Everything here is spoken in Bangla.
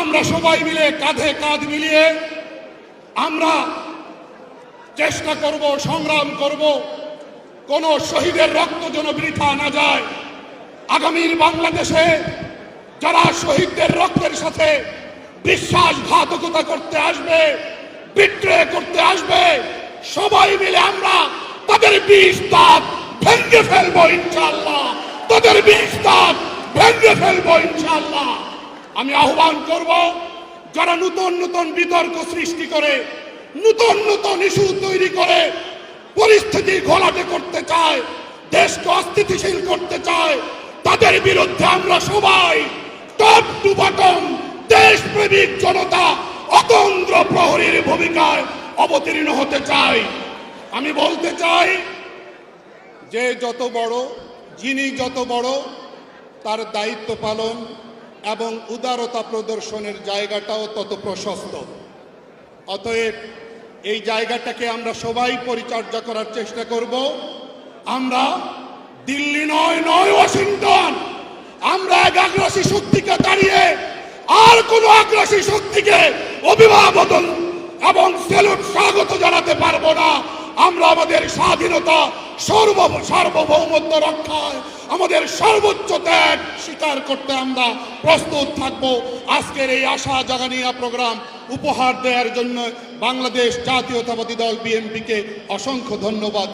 আমরা সবাই মিলে কাঁধে কাঁধ মিলিয়ে আমরা চেষ্টা করব, সংগ্রাম করব। কোন শহীদের রক্ত যেন বৃথা না যায়। আগামীর বাংলাদেশে যারা শহীদদের রক্তের সাথে বিশ্বাসঘাতকতা করতে আসবে বিক্রয় করতে আসবে, সবাই মিলে আমরা তাদের বিষ দাঁত ভেঙে ফেলব ইনশাল্লাহ তাদের বিষ দাঁত ভেঙে ফেলব ইনশাল্লাহ আমি আহ্বান করব, যারা নতুন নতুন বিতর্ক সৃষ্টি করে, নতুন নতুন ইস্যু তৈরি করে, পরিস্থিতি ঘোলাটে করতে চায়, দেশকে অস্থিতিশীল করতে চায়, তাদের বিরুদ্ধে আমরা সবাই টপ টু বটম দেশপ্রেমিক জনতা অতন্ত্র প্রহরীর ভূমিকায় অবতীর্ণ হতে চাই। আমি বলতে চাই যে যত বড়, যিনি যত বড়, তার দায়িত্ব পালন এবং উদারতা প্রদর্শনের জায়গাটাও তত প্রশস্ত। অতএব এই জায়গাটাকে আমরা সবাই পরিচর্যা করার চেষ্টা করব। আমরা দিল্লি নয় নয় ওয়াশিংটন। আমরা এক আগ্রাসী শক্তিকে দাঁড়িয়ে আর কোন আগ্রাসী শক্তিকে অভিবাদন এবং স্বাগত জানাতে পারব না। আমরা আমাদের স্বাধীনতা সর্ব সার্বভৌমত্ব রক্ষায় আমাদের সর্বোচ্চ ত্যাগ স্বীকার করতে আমরা প্রস্তুত থাকব। আজকের এই আশা জাগানিয়া প্রোগ্রাম উপহার দেওয়ার জন্য বাংলাদেশ জাতীয়তাবাদী দল বিএনপিকে অসংখ্য ধন্যবাদ।